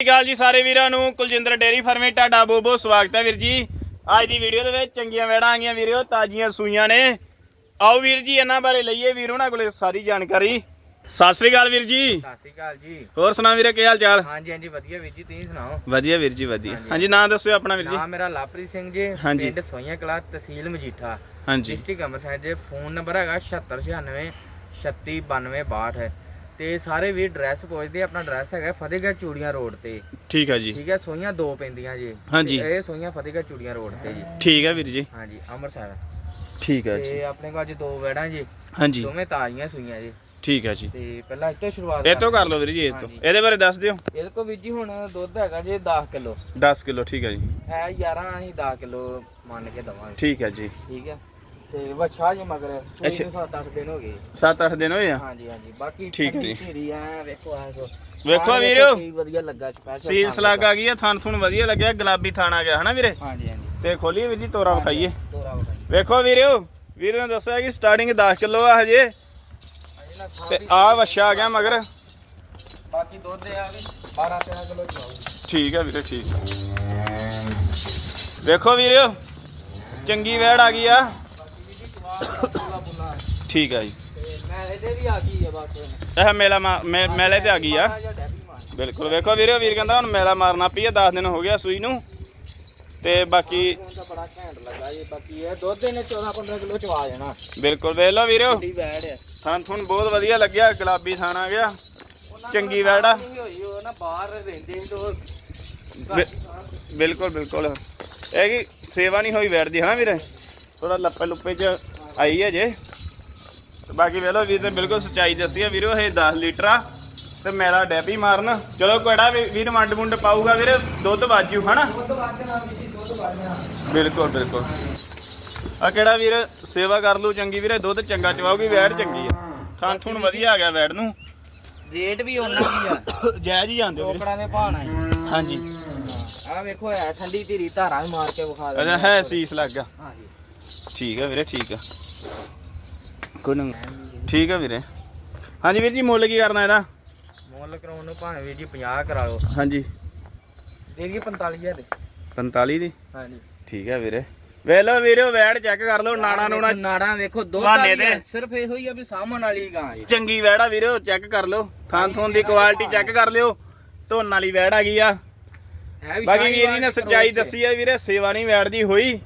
ਅਕਾਲ ਜੀ ਸਾਰੇ ਵੀਰਾਂ ਨੂੰ ਕੁਲਜਿੰਦਰ ਡੇਰੀ ਫਾਰਮੇ ਬਹੁਤ ਬਹੁਤ ਸਵਾਗਤ ਹੈ ਵੀਰ ਜੀ। ਅੱਜ ਦੀ ਵੀਡੀਓ ਦੇ ਵਿੱਚ ਚੰਗੀਆਂ ਵੈੜਾਂ ਆ ਗਈਆਂ ਵੀਰੋ ਤਾਜ਼ੀਆਂ ਸੂਈਆਂ ਨੇ। ਆਓ ਵੀਰ ਜੀ ਇਹਨਾਂ ਬਾਰੇ ਲਈਏ ਵੀਰ ਉਹਨਾਂ ਕੋਲੇ ਸਾਰੀ ਜਾਣਕਾਰੀ। ਸਤਿ ਸ਼੍ਰੀ ਅਕਾਲ ਵੀਰ ਜੀ। ਸਤਿ ਸ਼੍ਰੀ ਅਕਾਲ ਜੀ। ਹੋਰ ਸੁਣਾ ਵੀਰੇ ਕੀ ਹਾਲ ਚਾਲ? ਹਾਂਜੀ ਹਾਂਜੀ ਵਧੀਆ ਵੀਰ ਜੀ ਤੁਸੀਂ ਸੁਣਾਓ? ਵਧੀਆ ਵੀਰ ਜੀ ਵਧੀਆ। ਹਾਂਜੀ। ਹਾਂਜੀ ਨਾਂ ਦੱਸਿਓ ਆਪਣਾ ਵੀਰ ਜੀ। ਨਾਮ ਮੇਰਾ ਲਾਪ੍ਰੀਤ ਸਿੰਘ ਜੀ। ਪਿੰਡ ਸੋਈਆਂ ਕਲਾ ਤਹਿਸੀਲ ਮਜੀਠਾ। ਹਾਂਜੀ। ਡਿਸਟ੍ਰਿਕਟ ਅੰਮ੍ਰਿਤਸਰ ਜੀ ਫੋਨ ਨੰਬਰ ਹੈਗਾ 7696 3692 ਹੈ ਤੇ ਸਾਰੇ ਵੀ ਐਡਰੈਸ ਪੁੱਛਦੇ ਆਪਣਾ ਐਡਰੈਸ ਹੈਗਾ ਫਤਿਹਗੜ੍ਹ ਚੂੜੀਆਂ ਰੋਡ ਤੇ। ਠੀਕ ਹੈ ਜੀ। ਠੀਕ ਹੈ ਸੋਈਆਂ ਦੋ ਪੈਂਦੀਆਂ ਜੀ। ਹਾਂਜੀ। ਤੇ ਇਹ ਸੋਈਆਂ ਫਤਿਹਗੜ੍ਹ ਚੂੜੀਆਂ ਰੋਡ ਤੇ ਜੀ। ਠੀਕ ਹੈ ਵੀਰ ਜੀ। ਹਾਂਜੀ ਅੰਮ੍ਰਿਤਸਰ। ਠੀਕ ਹੈ ਜੀ। ਤੇ ਆਪਣੇ ਕੋਲ ਅੱਜ ਦੋ ਵੈੜਾਂ ਜੀ। ਹਾਂਜੀ। ਦੋਵੇਂ ਤਾਜ਼ੀਆਂ ਸੂਈਆਂ ਜੀ। ਠੀਕ ਹੈ ਜੀ। ਤੇ ਪਹਿਲਾਂ ਤੋਂ ਸ਼ੁਰੂਆਤ ਇਹ ਤੋਂ ਕਰ ਲਓ ਵੀਰ ਜੀ ਇਹ ਤੋਂ। ਹਾਂਜੀ। ਇਹਦੇ ਬਾਰੇ ਦੱਸ ਦਿਓ। ਇਹਦੇ ਕੋਲ ਵੀਰ ਜੀ ਹੁਣ ਦੁੱਧ ਹੈਗਾ ਜੀ 10 ਕਿਲੋ। 10 ਕਿਲੋ ਠੀਕ ਹੈ ਜੀ। ਹੈ 11 ਅਸੀਂ 10 ਕਿਲੋ ਮੰਨ ਕੇ ਦਵਾਂਗੇ। ਠੀਕ ਹੈ ਜੀ। ਠੀਕ ਹੈ ਤੇ ਵੱਛਾ ਜੇ ਮਗਰ ਸੂਈ ਅੱਛਾ। ਨੂੰ 7-8 ਦਿਨ ਹੋ ਗਏ। 7-8 ਦਿਨ ਹੋਏ ਆ? ਹਾਂਜੀ ਹਾਂਜੀ। ਬਾਕੀ ਠੀਕ ਹੈ। ਢੇਰੀ ਵੇਖੋ ਆ ਵੇਖੋ ਵੇਖੋ ਆਹ ਵੀਰੋ। ਕੀ ਵਧੀਆ ਲੱਗਾ ਸਪੈਸ਼ਲ ਸੀਲ ਸਲਾਗ ਆ ਗਈ ਆ ਥਣ ਥੁਣ ਵਧੀਆ ਲੱਗਿਆ ਗੁਲਾਬੀ ਥਣ ਆ ਗਿਆ ਹਨਾ ਵੀਰੇ? ਹਾਂਜੀ ਹਾਂਜੀ। ਤੇ ਖੋਲੀਏ ਵੀਰ ਜੀ ਤੋਰਾ ਵਿਖਾਈਏ। ਤੋਰਾ ਵੇਖੋ ਵੀਰਿਓ ਵੀਰ ਨੇ ਦੱਸਿਆ ਕਿ ਸਟਾਰਟਿੰਗ 10 ਕਿਲੋ ਆ ਹਜੇ। ਤੇ ਆ ਵਛਾ ਆ ਗਿਆ ਮਗਰ। ਬਾਕੀ ਦੁੱਧ ਆ ਵੀ 12-13 ਕਿਲੋ ਚਵਾਉ ਠੀਕ ਹੈ ਵੀਰੇ ਠੀਕ ਵੇਖੋ ਵੀਰਿਓ ਚੰਗੀ ਵੈੜ ਆ ਗਈ ਆ ਬਾਕੀ ਵੀ ਜੀ ਸਵਾਦ ਪੂਰਾ ਪੁੰਨਾ ਠੀਕ ਹੈ ਜੀ। ਆ ਇਹ ਮੇਲਾ ਮੇਲੇ ਤੇ ਆ ਗਈ ਆ। ਬਿਲਕੁਲ। ਵੇਖੋ ਵੀਰਿਓ ਵੀਰ ਕਹਿੰਦਾ ਹੁਣ ਮੇਲਾ ਮਾਰਨਾ ਪਈ ਆ 10 ਦਿਨ ਹੋ ਗਿਆ ਸੂਈ ਨੂੰ। ਤੇ ਬਾਕੀ ਬੜਾ ਘੈਂਟ ਲੱਗਾ ਜੀ ਬਾਕੀ ਇਹ ਦੁੱਧ ਇਹਨੇ 14-15 ਕਿਲੋ ਚਵਾ ਜਾਣਾ ਬਿਲਕੁਲ। ਵੇਖ ਲਓ ਵੀਰਿਓ ਵੱਡੀ ਥਣ ਬਹੁਤ ਵਧੀਆ ਲੱਗਿਆ, ਗੁਲਾਬੀ ਥਣ ਆ ਗਿਆ। ਚੰਗੀ ਕੋਲ ਵੈੜ ਆ। ਬਿਲਕੁਲ ਬਿਲਕੁਲ। ਇਹ ਕਿ ਸੇਵਾ ਨਹੀਂ ਹੋਈ ਵੈੜ ਦੀ, ਹਨਾ ਵੀਰੇ? ਥੋੜਾ ਲੱਪੇ ਲੁੱਪੇ ਚ ਆਈ ਹੈ ਜੇ। ਤੇ ਬਾਕੀ ਵੇਖ ਲਓ ਵੀਰ ਨੇ ਬਿਲਕੁਲ ਸੱਚਾਈ ਦੱਸੀ ਹੈ ਵੀਰੋ ਇਹ 10 ਲੀਟਰ ਆ ਤੇ ਮੇਰਾ ਡੈਪੀ ਮਾਰਨ। ਚਲੋ ਕੋੜਾ ਵੀਰ ਮੰਡ ਮੁੰਡ ਪਾਊਗਾ ਵੀਰੇ ਦੁੱਧ ਵਾਜੂ ਹਨਾ? ਬਿਲਕੁਲ ਬਿਲਕੁਲ। ਆ ਕਿਹੜਾ ਵੀਰ ਸੇਵਾ ਕਰ ਲੂ ਚੰਗੀ ਵੀਰੇ ਦੁੱਧ ਚੰਗਾ ਚਵਾਉਗੀ ਵੈੜ ਚੰਗੀ ਆ। ਥਾਂ ਥੁਣ ਵਧੀਆ ਆ ਗਿਆ ਵੈੜ ਨੂੰ। ਰੇਟ ਵੀ ਉਹਨਾਂ ਦੀ ਆ। ਜਾਇਜ਼ ਹੀ ਜਾਂਦੇ ਵੀਰੇ। ਟੋਕੜਾਂ ਦੇ ਭਾਣਾ ਹਾਂਜੀ। ਆ ਵੇਖੋ ਹੈ ਠੰਡੀ ਧੀਰੀ ਧਾਰਾਂ ਮਾਰ ਕੇ ਵਿਖਾ ਦੇ ਅੱਛਾ ਹੈ ਸੀਸ ਲੱਗ ਗਿਆ। ਹਾਂਜੀ। ਠੀਕ ਹੈ ਵੀਰੇ ਠੀਕ ਆ। ਕੋਈ ਨਾ ਠੀਕ ਹੈ ਵੀਰੇ। ਹਾਂਜੀ ਵੀਰ ਜੀ ਮੁੱਲ ਕੀ ਕਰਨਾ ਇਹਦਾ? ਮੁੱਲ ਕਰਾਉਣ ਨੂੰ ਭਾਵੇਂ ਵੀਰ ਜੀ 50 ਕਰਾ ਲਓ। ਹਾਂਜੀ। ਦੇਗੀ 45000 ਦੇ। 45 ਦੀ? ਹਾਂਜੀ। ਠੀਕ ਹੈ ਵੀਰੇ। ਵੇਖ ਲਓ ਵੀਰੇ ਵੈੜ ਚੈੱਕ ਕਰ ਲਓ ਨਾਣਾ ਨੂਣਾ ਨਾੜਾਂ ਵੇਖੋ ਦੋ ਬਹਾਨੇ ਦੇ। ਸਿਰਫ ਇਹੋ ਹੀ ਆ ਵੀ ਸਾਹਮਣ ਵਾਲੀ ਗਾਂ ਜੀ ਚੰਗੀ ਵੈੜ ਆ ਵੀਰੇ ਚੈੱਕ ਕਰ ਲਓ। ਥਾਂ ਥੋਂ ਦੀ ਕੁਆਲਿਟੀ ਚੈੱਕ ਕਰ ਲਿਓ। ਧੋਣ ਵਾਲੀ ਵੈੜ ਆ ਗਈ ਆ। ਹੈ ਵੀ ਬਾਕੀ ਵੀਰ ਜੀ ਵਾਲ ਨੇ ਸੱਚਾਈ। ਦੱਸੀ ਹੈ ਵੀਰੇ ਸੇਵਾ ਨਹੀਂ ਵੈੜ ਦੀ ਹੋਈ।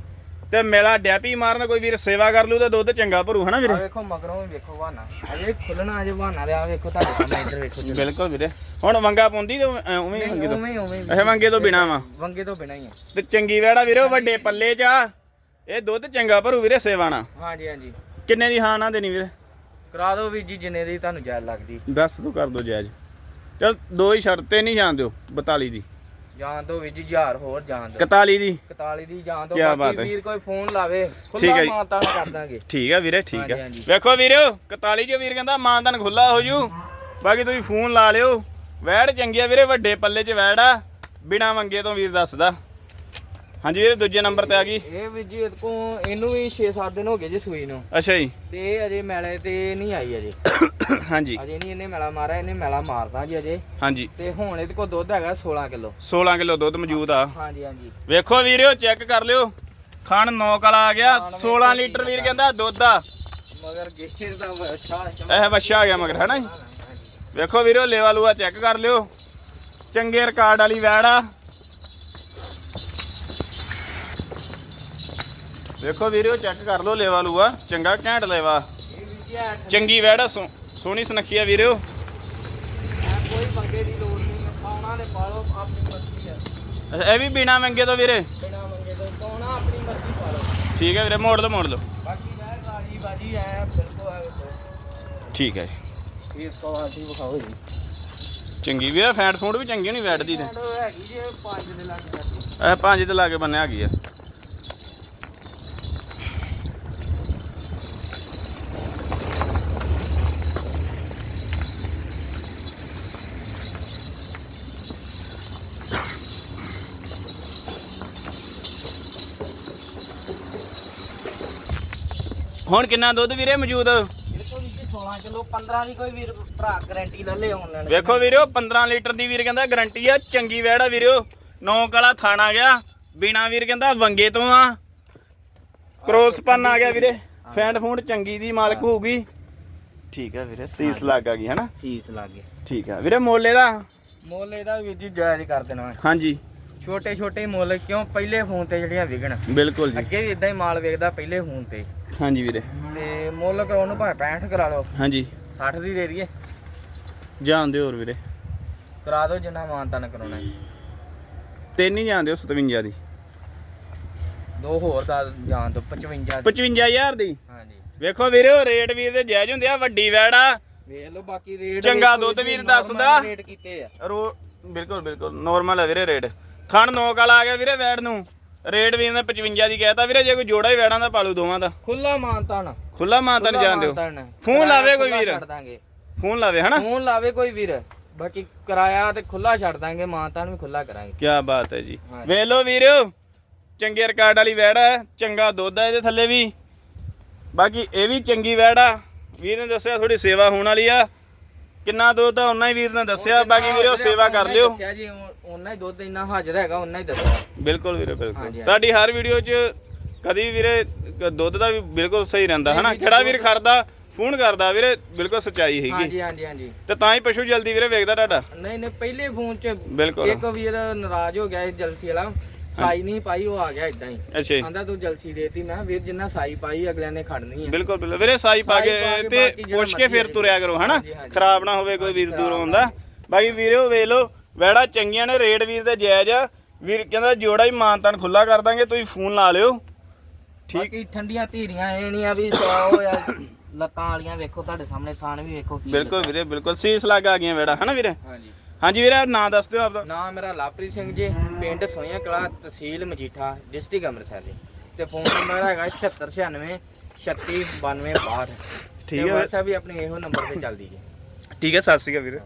ਤੇ ਮੇਲਾ ਡੈਪੀ ਮਾਰਨ ਕੋਈ ਵੀਰ ਸੇਵਾ ਕਰ ਲੂ ਤਾਂ ਦੁੱਧ ਚੰਗਾ ਭਰੂ ਹਨਾ ਆ ਵੀਰੇ ਵੇਖੋ ਮਗਰੋਂ ਵੀ ਵੇਖੋ ਬਹਾਨਾ। ਅਜੇ ਖੁੱਲਣਾ ਅਜੇ ਬਹਾਨਾ ਆ ਵੇਖੋ ਤੁਹਾਡੇ ਸਾਹਮਣੇ ਇੱਧਰ ਵੇਖੋ ਜੀ। ਬਿਲਕੁਲ ਵੀਰੇ। ਹੁਣ ਵੰਗਾ ਪਾਉਂਦੀ ਤੇ ਉਵੇਂ ਹੀ ਨਹੀਂ, ਤੋਂ? ਉਵੇਂ ਹੀ ਉਵੇਂ ਹੀ। ਇਹ ਵੰਗੇ ਤੋਂ ਬਿਨਾ ਵਾ। ਵੰਗੇ ਤੋਂ ਬਿਨਾਂ ਹੀ ਆ। ਤੇ ਚੰਗੀ ਵੈੜਾ ਵੀਰੇ ਉਹ ਵੱਡੇ ਪੱਲੇ 'ਚ ਆ। ਇਹ ਦੁੱਧ ਚੰਗਾ ਭਰੂ ਵੀਰੇ ਸੇਵਾ ਨਾਲ। ਹਾਂਜੀ ਹਾਂਜੀ। ਕਿੰਨੇ ਦੀ ਹਾਂ ਨਾ ਦੇਣੀ ਵੀਰੇ? ਕਰਾ ਦਿਓ ਵੀਰ ਜੀ ਜਿੰਨੇ ਦੀ ਤੁਹਾਨੂੰ ਜਾਇਜ਼ ਲੱਗਦੀ। ਦੱਸ ਤੂੰ ਕਰ ਦੋ ਜਾਇਜ਼। ਚਲ ਦੋ ਹੀ ਸ਼ਰਤੇ ਨਹੀਂ ਜਾਣ ਦਿਓ 42 ਦੀ। ਜਾਣ ਦੋ ਵੀਰ ਜੀ ਹਜ਼ਾਰ ਹੋਰ ਜਾਣ ਦੋ। 41 ਦੀ? 41 ਦੀ ਜਾਣ ਦੋ ਕਿਆ ਬਾਤ ਬਾਕੀ ਹੈ। ਵੀਰ ਕੋਈ ਫੋਨ ਲਾਵੇ ਠੀਕ ਖੁੱਲਾ ਜੀ। ਮਾਤਾ ਕਰ ਦਾਂਗੇ। ਠੀਕ ਆ ਵੀਰੇ ਠੀਕ ਹਾਂਜੀ, ਆ। ਹਾਂਜੀ। ਵੇਖੋ ਵੀਰੋ 41 ਜੋ ਵੀਰ ਕਹਿੰਦਾ ਮਾਨਦਾਨ ਖੁੱਲਾ ਹੋ ਜੂ। ਬਾਕੀ ਤੁਸੀਂ ਫੋਨ ਲਾ ਲਿਓ। ਵੈੜ ਚੰਗੀ ਆ ਵੀਰੇ ਵੱਡੇ ਪੱਲੇ 'ਚ ਵੈੜ ਆ। ਬਿਨਾ ਮੰਗੇ ਤੋਂ ਵੀਰ ਦੱਸਦਾ। ਹਾਂਜੀ ਵੀਰੇ ਦੂਜੇ ਨੰਬਰ ਤੇ ਆ ਗਈ। ਇਹ ਵੀਰ ਜੀ ਇਹਦੇ ਕੋ ਇਹਨੂੰ ਵੀ 6-7 ਦਿਨ ਹੋ ਗਏ ਜੀ ਸੂਈ ਨੂੰ। ਅੱਛਾ ਜੀ। ਤੇ ਇਹ ਅਜੇ ਮੈਲੇ ਤੇ ਨਹੀਂ ਆਈ ਅਜੇ। ਹਾਂਜੀ। ਅਜੇ ਨਹੀਂ ਇਹਨੇ ਮੈਲਾ ਮਾਰਿਆ ਇਹਨੇ ਮੈਲਾ ਮਾਰਦਾ ਜੀ ਅਜੇ। ਹਾਂਜੀ। ਤੇ ਹੁਣ ਇਹਦੇ ਕੋਲ ਦੁੱਧ ਹੈਗਾ 16 ਕਿਲੋ। 16 ਕਿਲੋ ਦੁੱਧ ਮੌਜੂਦ ਆ। ਹਾਂਜੀ ਹਾਂਜੀ। ਵੇਖੋ ਵੀਰਿਓ ਚੈੱਕ ਕਰ ਲਿਓ। ਖਾਣ 9 ਕਲਾ ਆ ਗਿਆ 16 ਲੀਟਰ ਵੀਰ ਕਹਿੰਦਾ ਦੁੱਧ ਆ। ਮਗਰ ਗੇਰ ਦਾ ਅੱਛਾ ਇਹ ਵੱਛਾ ਆ ਗਿਆ ਮਗਰ ਹੈਨਾ ਜੀ? ਵੇਖੋ ਵੀਰਿਓ ਲੇਵਾ ਲੂਆ ਚੈੱਕ ਕਰ ਲਿਓ। ਚੰਗੇ ਰਿਕਾਰਡ ਵਾਲੀ ਵੈੜ ਆ। ਵੇਖੋ ਵੀਰਿਓ ਚੈੱਕ ਕਰ ਲਓ ਲੇਵਾ ਲੂਆ। ਚੰਗਾ ਘੈਂਟ ਲੇਵਾ। ਇਹ ਵੀਰ ਚੰਗੀ ਵੈੜ ਆ, ਸੋਹਣੀ ਸੁਨੱਖੀ ਆ ਵੀਰਿਓ ਕੋਈ ਮੰਗੇ ਦੀ ਲੋੜ ਨਹੀਂ ਪਾਉਣਾ ਨੇ ਪਾਲੋ ਆਪਣੀ ਮਰਜ਼ੀ ਹੈ ਅੱਛਾ, ਇਹ ਵੀ ਬਿਨਾ ਮੰਗੇ ਤੋਂ ਵੀਰੇ? ਬਿਨਾ ਮੰਗੇ ਤੋਂ ਪਾਉਣਾ ਆਪਣੀ ਮਰਜ਼ੀ ਪਾਲੋ ਠੀਕ ਹੈ ਵੀਰੇ ਮੋੜ ਲਓ ਮੋੜ ਲਓ। ਬਾਕੀ ਮੈਂ ਰਾਜੀ ਬਾਜੀ ਹੈ ਬਿਲਕੁਲ ਹੈ ਠੀਕ ਹੈ ਜੀ। ਇਸ ਕੁਆਲਿਟੀ ਵਿਖਾਓ ਜੀ ਚੰਗੀ ਵੀਰੇ ਫੈਂਟ ਫੂਡ ਵੀ ਚੰਗੀ ਨਹੀਂ ਵੈੜ ਦੀ ਤੇ। ਹੈਗੀ ਜੀ 5 ਦੇ ਲੱਗ ਇਹ ਬੰਨਿਆ ਗਈ ਆ। ਹੁਣ ਕਿੰਨਾ ਦੁੱਧ ਵੀਰੇ ਮੌਜੂਦ? ਇਹਦੇ ਕੋਲ ਵਿੱਚ 16 ਕਿਲੋ 15 ਦੀ ਕੋਈ ਵੀਰ ਭਰਾ ਗਾਰੰਟੀ ਲੈ ਲੇ ਆਨਲਾਈਨ ਵੇਖੋ ਵੀਰੋ 15 ਲੀਟਰ ਦੀ ਵੀਰ ਕਹਿੰਦਾ ਗਰੰਟੀ ਆ ਚੰਗੀ ਵੈੜ ਆ ਵੀਰੋ। ਨੌ ਕਾਲਾ ਥਾਣਾ ਗਿਆ। ਬਿਨਾ ਵੀਰ ਕਹਿੰਦਾ ਵੰਗੇ ਤੋਂ ਆ। ਕ੍ਰੋਸ ਪੰਨ ਆ ਗਿਆ ਵੀਰੇ। ਫੈਂਡ ਫੂੰਡ ਚੰਗੀ ਦੀ ਮਾਲਕ ਹੋਊਗੀ। ਠੀਕ ਆ ਵੀਰੇ ਸੀਸ ਲੱਗ ਆ ਗਈ ਹਨਾ? ਸੀਸ ਲੱਗੇ ਠੀਕ ਆ। ਵੀਰੇ ਮੋਲੇ ਦਾ? ਮੁੱਲ ਇਹਦਾ ਵੀਰ ਜੀ ਜਾਇਜ਼ ਕਰ ਦੇਣਾ ਹੈ। ਹਾਂਜੀ। ਛੋਟੇ ਛੋਟੇ ਮੁੱਲ ਕਿਉਂ? ਪਹਿਲੇ ਫੋਨ ਤੇ ਜਿਹੜੀਆਂ ਵਿਕਣ। ਬਿਲਕੁਲ ਜੀ। ਅੱਗੇ ਵੀ ਇਦਾਂ ਹੀ ਮਾਲ ਵੇਚਦਾ ਪਹਿਲੇ ਫੋਨ ਤੇ। ਹਾਂਜੀ ਵੀਰੇ। ਤੇ ਮੁੱਲ ਕਰਾਉਣ ਨੂੰ ਭਾਵੇਂ 65 ਕਰਾ ਲਓ। ਹਾਂਜੀ। 60 ਦੀ ਦੇ ਦਈਏ। ਜਾਣਦੇ ਹੋਰ ਵੀਰੇ। ਕਰਾ ਦਿਓ ਜਿੰਨਾ ਮਾਨਤਾਨ ਕਰਾਉਣਾ ਹੈ। ਤਿੰਨ ਹੀ ਜਾਣਦੇ ਹੋ 57 ਦੀ। ਦੋ ਹੋਰ ਦਾ ਜਾਣ ਤੋਂ 55 ਦੀ। 55000 ਦੀ? ਹਾਂਜੀ। ਵੇਖੋ ਵੀਰੇ ਉਹ ਰੇਟ ਵੀਰ ਦੇ ਜਾਇਜ਼ ਹੁੰਦੇ ਆ ਵੱਡੀ ਵੈੜ ਵੇਖ ਲਓ ਬਾਕੀ ਰੇਟ ਚੰਗਾ ਦੁੱਧ ਵੀਰ ਦੱਸਦਾ। ਰੇਟ ਕੀਤੇ ਆ। ਰੋ ਬਿਲਕੁਲ ਬਿਲਕੁਲ ਨਾਰਮਲ ਹੈ ਵੀਰੇ ਰੇਟ। ਥਣ ਨੌ ਕਾਲ ਆ ਗਿਆ ਵੀਰੇ ਵੈੜ ਨੂੰ। ਰੇਟ ਵੀ ਇਹਦਾ 55 ਦੀ ਕਹਿਤਾ ਵੀਰੇ ਜੇ ਕੋਈ ਜੋੜਾ ਹੀ ਵੈੜਾਂ ਦਾ ਪਾਲੂ ਦੋਵਾਂ ਦਾ। ਖੁੱਲਾ ਮਾਨਤਾਨ ਖੁੱਲਾ ਮਾਂ ਤਾਂ ਖੁੱਲਾ ਜਾਣ ਦਿਓ ਮਾਨਤਾਨ। ਫੋਨ ਲਾਵੇ ਕੋਈ ਵੀਰ। ਛੱਡ ਦਾਂਗੇ। ਫੋਨ ਲਾਵੇ ਹਨਾ? ਫੋਨ ਲਾਵੇ ਕੋਈ ਵੀਰ। ਬਾਕੀ ਕਿਰਾਇਆ ਤੇ ਖੁੱਲਾ ਛੱਡ ਦਾਂਗੇ ਮਾਨਤਾਨ ਵੀ ਖੁੱਲਾ ਕਰਾਂਗੇ। ਕੀ ਬਾਤ ਹੈ ਜੀ। ਵੇਖ ਲਓ ਵੀਰੋ ਚੰਗੇ ਰਿਕਾਰਡ ਵਾਲੀ ਵੈੜ ਹੈ ਚੰਗਾ ਦੁੱਧ ਹੈ ਇਹਦੇ ਥੱਲੇ ਵੀ। ਬਾਕੀ ਇਹ ਵੀ ਚੰਗੀ ਵੈੜ ਆ। ਵੀਰ ਨੇ ਦੱਸਿਆ ਥੋੜੀ ਸੇਵਾ ਹੋਣ ਵਾਲੀ ਆ। ਕਿੰਨਾ ਦੁੱਧ ਆ ਉਹਨਾਂ ਹੀ ਵੀਰ ਨੇ ਦੱਸਿਆ। ਬਾਕੀ ਵੀਰੋ ਸੇਵਾ ਕਰ ਲਿਓ। ਦੱਸਿਆ ਜੀ ਉਹਨਾਂ ਹੀ ਦੁੱਧ ਇੰਨਾ ਹਾਜ਼ਰ ਹੈਗਾ ਉਹਨਾਂ ਹੀ ਦੱਸਿਆ ਬਿਲਕੁਲ ਵੀਰੇ ਬਿਲਕੁਲ। ਹਾਂਜੀ। ਤੁਹਾਡੀ ਹਰ ਵੀਡੀਓ 'ਚ ਕਦੀ ਵੀ ਵੀਰੇ ਕ- ਦੁੱਧ ਦਾ ਵੀ ਬਿਲਕੁਲ ਸਹੀ ਰਹਿੰਦਾ ਹਨਾ? ਕਿਹੜਾ ਵੀਰ ਖੜਦਾ ਫੋਨ ਕਰਦਾ ਵੀਰੇ ਬਿਲਕੁਲ ਸੱਚਾਈ ਹੈਗੀ। ਹਾਂਜੀ ਹਾਂਜੀ ਹਾਂਜੀ। ਤੇ ਤਾਂ ਹੀ ਪਸ਼ੂ ਜਲਦੀ ਵੀਰੇ ਵੇਖਦਾ ਤੁਹਾਡਾ। ਨਹੀਂ ਨਹੀਂ ਪਹਿਲੇ ਫੋਨ 'ਚ ਬਿਲਕੁਲ। ਇੱਕ ਵੀਰ ਨਾਰਾਜ਼ ਹੋ ਗਿਆ ਇਹ ਜਲਸੀ ਵਾਲਾ ਸਾਈ ਨਹੀਂ ਪਾਈ ਉਹ ਆ ਗਿਆ ਇਦਾਂ ਹੀ। ਅੱਛਾ ਜੀ। ਆਂਦਾ ਤੂੰ ਜਲਸੀ ਦੇਤੀ। ਮੈਂ ਕਿਹਾ ਵੀਰ ਜਿੰਨਾ ਸਾਈ ਪਾਈ ਅਗਲਿਆਂ ਨੇ ਖੜਨੀ ਹੈ ਬਿਲਕੁਲ ਬਿਲਕੁਲ। ਵੀਰੇ ਸਾਈ ਪਾ ਸਾਈ ਕੇ ਪਾ ਕੇ ਤੇ ਬਾਕੀ ਜਿਹੜਾ ਪੁੱਛ ਕੇ ਫਿਰ ਤੁਰਿਆ ਕਰੋ ਹਨਾ? ਹਾਂਜੀ, ਹਾਂਜੀ। ਖਰਾਬ ਨਾ ਹੋਵੇ ਕੋਈ ਵੀਰ ਦੂਰੋਂ ਆਉਂਦਾ। ਬਾਕੀ ਵੀਰੋ ਵੇਖ ਲਓ ਵੈੜਾ ਚੰਗੀਆਂ ਨੇ ਰੇਟ ਵੀਰ ਦੇ ਜਾਇਜ਼ ਆ। ਵੀਰ ਕਹਿੰਦਾ ਜੋੜਾ ਹੀ ਮਾਨਤਾਨ ਖੁੱਲਾ ਕਰ ਦਾਂਗੇ ਤੁਸੀਂ ਫੋਨ ਲਾ ਲਿਓ। ਬਾਕੀ ਠੰਡੀਆਂ ਧੀਰੀਆਂ ਇਹ ਨਹੀਂ ਆ ਵੀ ਸੌ ਆ ਲੱਤਾਂ ਵਾਲੀਆਂ ਵੇਖੋ ਤੁਹਾਡੇ ਸਾਹਮਣੇ ਥਾਣ ਵੀ ਵੇਖੋ ਕੀ ਬਿਲਕੁਲ ਵੀਰੇ ਬਿਲਕੁਲ। ਸੀਸ ਲੱਗ ਆ ਗਈਆਂ ਵੈੜਾ ਹਨਾ ਵੀਰੇ। ਹਾਂਜੀ। ਹਾਂਜੀ ਵੀਰੇ ਨਾਂ ਦੱਸ ਦਿਓ ਆਪਦਾ। ਨਾਮ ਮੇਰਾ ਲਾਪ੍ਰੀਤ ਸਿੰਘ ਜੀ ਪਿੰਡ ਸੋਈਆਂ ਕਲਾ ਤਹਿਸੀਲ ਮਜੀਠਾ ਡਿਸਟ੍ਰਿਕਟ ਅੰਮ੍ਰਿਤਸਰ ਜੀ। ਤੇ ਫੋਨ ਨੰਬਰ ਹੈਗਾ 7696 3692 62 ਠੀਕ ਹੈ। WhatsApp ਵੀ ਆਪਣੀ ਇਹੋ ਨੰਬਰ ਤੇ ਚੱਲਦੀ ਜੀ। ਠੀਕ ਹੈ ਸਤਿ ਸ਼੍ਰੀ ਅਕਾਲ ਵੀਰੇ।